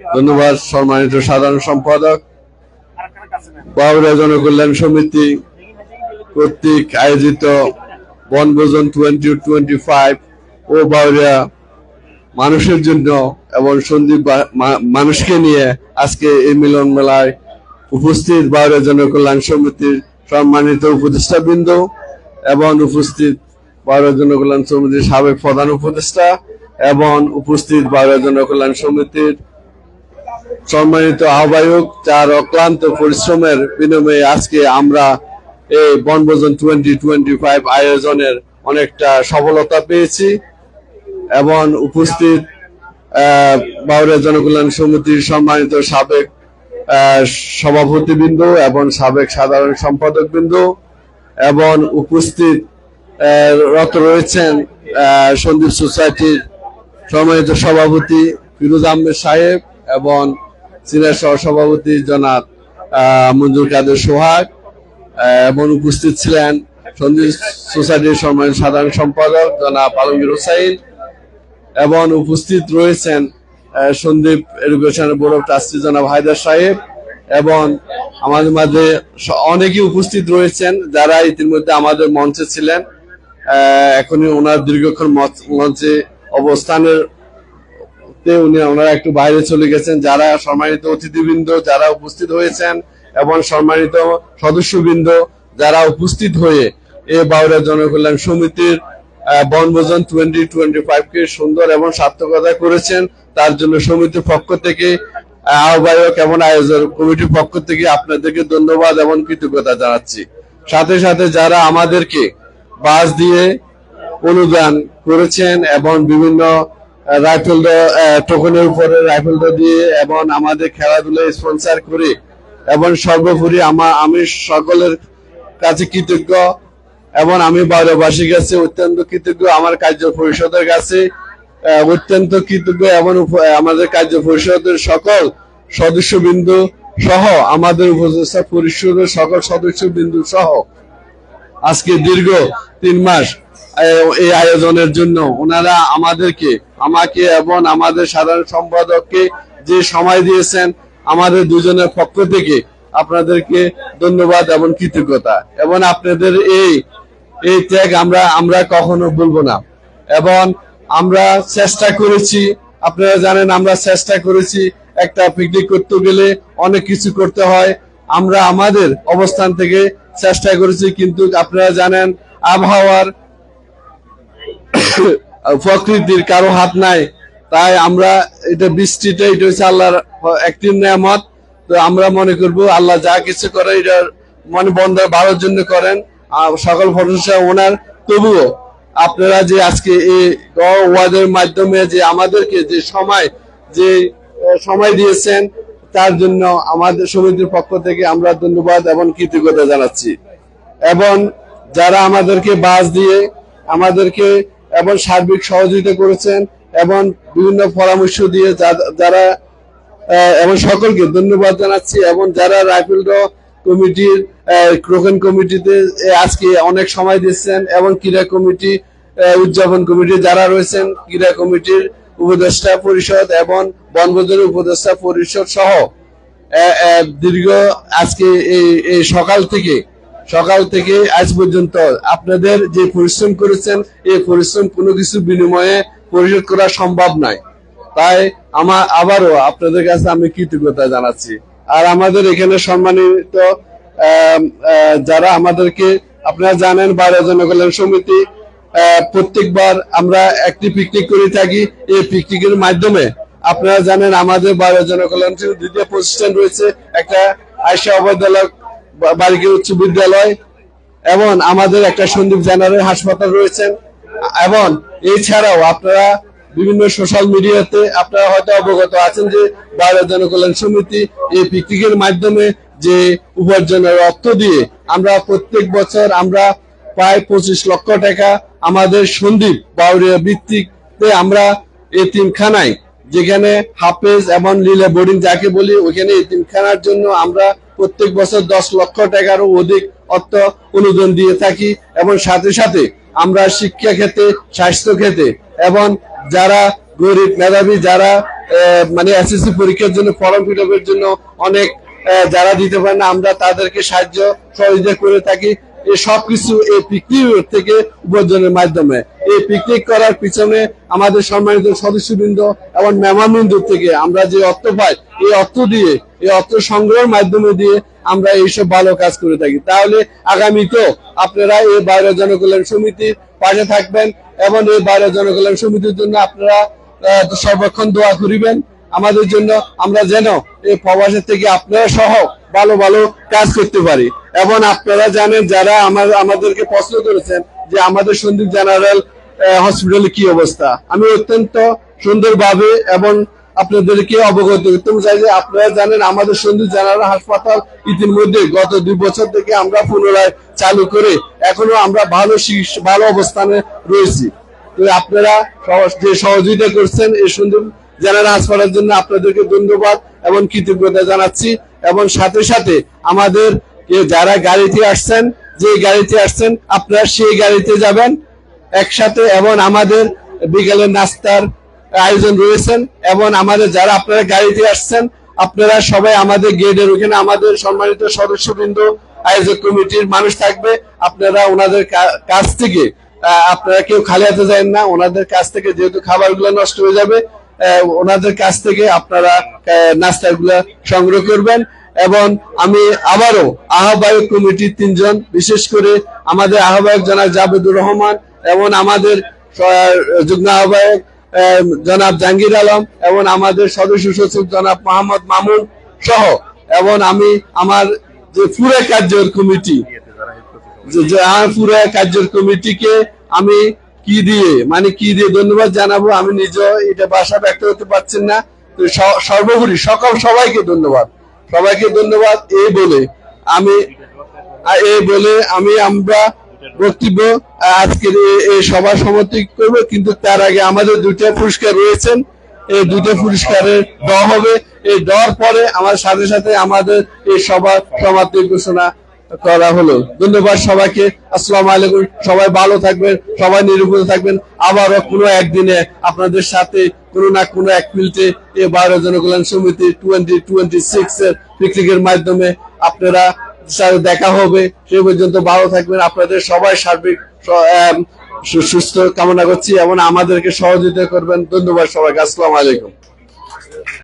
ধন্যবাদ সম্মানিত সাধারণ সম্পাদক বাবুরা জনকল্যাণ সমিতি কর্তৃক আয়োজিত বনভোজন টোয়েন্টি টোয়েন্টি ফাইভ ও বাউরিয়া মানুষের জন্য এবং সন্দীপ মানুষকে নিয়ে আজকে এই মিলন মেলায় উপস্থিত বাউরিয়া জনকল্যাণ সমিতির সম্মানিত উপদেষ্টা বৃন্দ এবং উপস্থিত বাউরিয়া জনকল্যাণ সমিতির সাবেক প্রধান উপদেষ্টা এবং উপস্থিত বাউরিয়া জনকল্যাণ সমিতির সম্মানিত আহ্বায়ক যার অক্লান্ত পরিশ্রমের বিনিময়ে আজকে আমরা এই বনভোজন টোয়েন্টি টোয়েন্টি ফাইভ আয়োজনের অনেকটা সফলতা পেয়েছি এবং উপস্থিত বাউরিয়া জনকল্যাণ সমিতির সম্মানিত সাবেক সভাপতিবৃন্দ এবং সাবেক সাধারণ সম্পাদকবৃন্দ এবং উপস্থিত রত রয়েছেন সন্দীপ সোসাইটির সম্মানিত সভাপতি ফিরোজ আহমেদ সাহেব এবং সিনিয়র সহসভাপতি জনাব মঞ্জুর কাদের সোহাগ এবং উপস্থিত ছিলেন সন্দীপ সোসাইটির সম্মানিত সাধারণ সম্পাদক জনাব আলমগীর হোসাইন এবং উপস্থিত রয়েছেন সন্দীপ এডুকেশনের বোর্ড অফ ট্রাস্টি জনাব হায়দার সাহেব, এবং আমাদের মাঝে অনেকেই উপস্থিত রয়েছেন যারা ইতিমধ্যে আমাদের মঞ্চে ছিলেন। এখনই ওনার দীর্ঘক্ষণ মঞ্চে অবস্থানের তে উনি ওনারা একটু বাইরে চলে গেছেন। যারা সম্মানিত অতিথিবৃন্দ যারা উপস্থিত হয়েছেন এবং সম্মানিত সদস্যবৃন্দ যারা উপস্থিত হয়ে এ বাউরা জনকল্যাণ সমিতির বনভোজন টোয়েন্টি টোয়েন্টি কে সুন্দর এবং সার্থকতা করেছেন। তার জন্য সমিতির পক্ষ থেকে আহ্বায়ক এবং আয়োজক কমিটির পক্ষ থেকে আপনাদেরকে ধন্যবাদ এবং কৃতজ্ঞতা জানাচ্ছি। সাথে সাথে যারা আমাদেরকে বাস দিয়ে অনুদান করেছেন এবং বিভিন্ন রাইফেল টোকনের উপরে রাইফেল দিয়ে এবং আমাদের খেলাধুলা স্পন্সর করে এবং সর্বোপরি আমার আমি সকলের কাছে কৃতজ্ঞ এবং আমি বারোবাসীর কাছে অত্যন্ত কৃতজ্ঞ, আমার কার্য পরিষদের কাছে অত্যন্ত কৃতজ্ঞ এবং আমাদের কার্য পরিষদের সকল সদস্যবৃন্দ সহ, আমাদের উপদেষ্টা পরিষদের সকল সদস্যবৃন্দ সহ, আজকে দীর্ঘ তিন মাস এই আয়োজনের জন্য ওনারা আমাদেরকে আমাকে এবং আমাদের সাধারণ সম্পাদককে যে সময় দিয়েছেন আমাদের দুজনের পক্ষ থেকে আপনাদেরকে ধন্যবাদ এবং কৃতজ্ঞতা। এবং আপনাদের এই এই ত্যাগ আমরা আমরা কখনো বলব না। এবং আমরা চেষ্টা করেছি, আপনারা জানেন আমরা চেষ্টা করেছি একটা পিকনিক করতে গেলে অনেক কিছু করতে হয়। আমরা আমাদের অবস্থান থেকে চেষ্টা করেছি, কিন্তু আপনারা জানেন আবহাওয়ার প্রকৃতির কারও হাত নাই। তাই আমরা এটা বৃষ্টিটা এটা হচ্ছে আল্লাহর একটি নিয়ামত। তো আমরা মনে করব আল্লাহ যা কিছু করে, এটা মানে বন্ধ ভালোর জন্য করেন। সকল প্রশংসা ওনার। তবুও আপনারা যে আজকে এই ওয়াদের মাধ্যমে যে আমাদেরকে যে সময় যে সময় দিয়েছেন, তার জন্য আমাদের সমিতির পক্ষ থেকে আমরা ধন্যবাদ এবং কৃতজ্ঞতা জানাচ্ছি। এবং যারা আমাদেরকে বাস দিয়ে, আমাদেরকে এবং সার্বিক সহযোগিতা করেছেন এবং বিভিন্ন পরামর্শ দিয়ে যারা এবং সকলকে ধন্যবাদ জানাচ্ছি এবং যারা রাইফেল ড কমিটির ক্রোকেন কমিটিতে আজকে অনেক সময় দিচ্ছেন এবং ক্রীড়া কমিটি উদযাপন কমিটি যারা রয়েছেন, ক্রীড়া কমিটির উপদেষ্টা পরিষদ এবং বনভোজনের উপদেষ্টা পরিষদ সহ দীর্ঘ আজকে এই সকাল থেকে সকাল থেকে আজ পর্যন্ত আপনাদের যে পরিশ্রম করেছেন, এই পরিশ্রম কোনো কিছু বিনিময়ে পরিশোধ করা সম্ভব নয়। তাই আমার আবারও আপনাদের কাছে আমি কৃতজ্ঞতা জানাচ্ছি। আর আমাদের এখানে সম্মানিত যারা আমাদেরকে, আপনারা জানেন বাইরে জনকল্যাণ সমিতি প্রত্যেকবার আমরা একটি পিকনিক করে থাকি। এই পিকনিকের মাধ্যমে আপনারা জানেন আমাদের বাইরে জনকল্যাণ দ্বিতীয় প্রতিষ্ঠান রয়েছে, একটা আয়সা অবৈদ্যালয় বালিকা উচ্চ বিদ্যালয় এবং আমাদের একটা সন্দীপ জেনারেল হাসপাতাল রয়েছেন। এবং এছাড়াও আপনারা বিভিন্ন সোশ্যাল মিডিয়াতে আপনারা হয়তো অবগত আছেন যে বাইরে জনকল্যাণ সমিতি এই পিকনিকের মাধ্যমে যে উপার্জনের অর্থ দিয়ে আমরা প্রত্যেক বছর আমরা প্রায় পঁচিশ লক্ষ টাকা আমাদের সন্দীপ বাউরিয়া ভিত্তিতে আমরা এতিমখানায় যেখানে হাফেজ এবং লীলা বোর্ডিং যাকে বলি, ওইখানে এতিমখানার জন্য আমরা প্রত্যেক বছর দশ লক্ষ টাকারও অধিক অর্থ অনুদান দিয়ে থাকি এবং সাথে সাথে আমরা শিক্ষা ক্ষেত্রে, স্বাস্থ্য ক্ষেত্রে এবং যারা গরিব মেধাবী, যারা মানে এসএসসি পরীক্ষার জন্য ফর্ম ফিল জন্য অনেক যারা দিতে পারে না, আমরা তাদেরকে সাহায্য সহযোগিতা করে থাকি। এই সবকিছু এই পিকনিক থেকে উপার্জনের মাধ্যমে। এই পিকনিক করার পিছনে আমাদের সম্মানিত সদস্যবৃন্দ এবং মেহমানবৃন্দ থেকে আমরা যে অর্থ পাই, এই অর্থ দিয়ে, এই অর্থ সংগ্রহের মাধ্যমে দিয়ে আমরা এইসব ভালো কাজ করে থাকি। তাহলে আগামীতেও আপনারা এই বাইরে জনকল্যাণ সমিতির পাশে থাকবেন এবং এই বাইরে জনকল্যাণ সমিতির জন্য আপনারা সর্বক্ষণ দোয়া করিবেন। আমাদের জন্য আমরা যেন এই প্রবাসের থেকে আপনারা সহ ভালো ভালো কাজ করতে পারি। এবং আপনারা জানেন যারা আমার, আমাদেরকে প্রশ্ন করেছেন যে আমাদের সন্দীপ জেনারেল হসপিটালে কি অবস্থা। আমি অত্যন্ত সুন্দরভাবে এবং আপনাদেরকে অবগত করতে চাই যে আপনারা জানেন আমাদের সন্দীপ জেনারেল হাসপাতাল ইতিমধ্যে গত দুই বছর থেকে আমরা পুনরায় চালু করে এখনও আমরা ভালো ভালো অবস্থানে রয়েছি। তো আপনারা যে সহযোগিতা করছেন এই সুন্দর জেনারেল হাসপাতালের জন্য আপনাদেরকে ধন্যবাদ এবং কৃতজ্ঞতা জানাচ্ছি। এবং সাথে সাথে আমাদের যারা গাড়িতে আসছেন, যে গাড়িতে আসছেন, আপনারা সেই গাড়িতে যাবেন একসাথে এবং আমাদের বিকালের নাস্তার আয়োজন রয়েছেন এবং আমাদের যারা আপনারা গাড়িতে আসছেন, আপনারা সবাই আমাদের গেটের ওখানে আমাদের সম্মানিত সদস্যবৃন্দ, আয়োজক কমিটির মানুষ থাকবে। আপনারা ওনাদের কাছ থেকে আপনারা কেউ খালি হাতে যান না, ওনাদের কাছ থেকে যেহেতু খাবারগুলো নষ্ট হয়ে যাবে ওনাদের কাছ থেকে আপনারা নাস্তাগুলা সংগ্রহ করবেন। এবং আমি আবারও আহ্বায়ক কমিটির তিনজন, বিশেষ করে আমাদের আহ্বায়ক জনাব জাবেদুর রহমান এবং আমাদের যুগ্ম আহ্বায়ক জনাব জাহাঙ্গীর আলম এবং আমাদের সদস্য সচিব জনাব মোহাম্মদ মামুন সহ। এবং আমি আমার যে পুরো কার্যর কমিটি, যে- যে আমার পুরো কার্যর কমিটিকে আমি কি দিয়ে? মানে কি দিয়ে? ধন্যবাদ জানাব। আমি নিজে এটা ভাষা ব্যক্ত করতে পারছেন না। সর্বোপরি সকল সবাইকে ধন্যবাদ। সবাইকে ধন্যবাদ এই বলে আমি এই বলে আমি আমরা বক্তব্য আজকের এই- সভা সমাপ্তি করব। কিন্তু তার আগে আমাদের দুইটা পুরস্কার রয়েছেন। এই দুটো পুরস্কারের ড হবে। এই ডর পরে আমার সাথে সাথে আমাদের এই সভা সমাপ্তি ঘোষণা করা হলো। ধন্যবাদ সবাইকে। আসসালাম আলাইকুম। সবাই ভালো থাকবেন, সবাই নিরাপদে থাকবেন। আবারও কোনো একদিনে আপনাদের সাথে কোনো না কোনো এক মিনিটে এই বারো জনকল্যাণ সমিতি টোয়েন্টি টোয়েন্টি সিক্স এর পিকনিকের মাধ্যমে আপনারা দেখা হবে। সে পর্যন্ত ভালো থাকবেন। আপনাদের সবাই সার্বিক সুস্থ কামনা করছি এবং আমাদেরকে সহযোগিতা করবেন। ধন্যবাদ সবাইকে। আসসালাম আলাইকুম।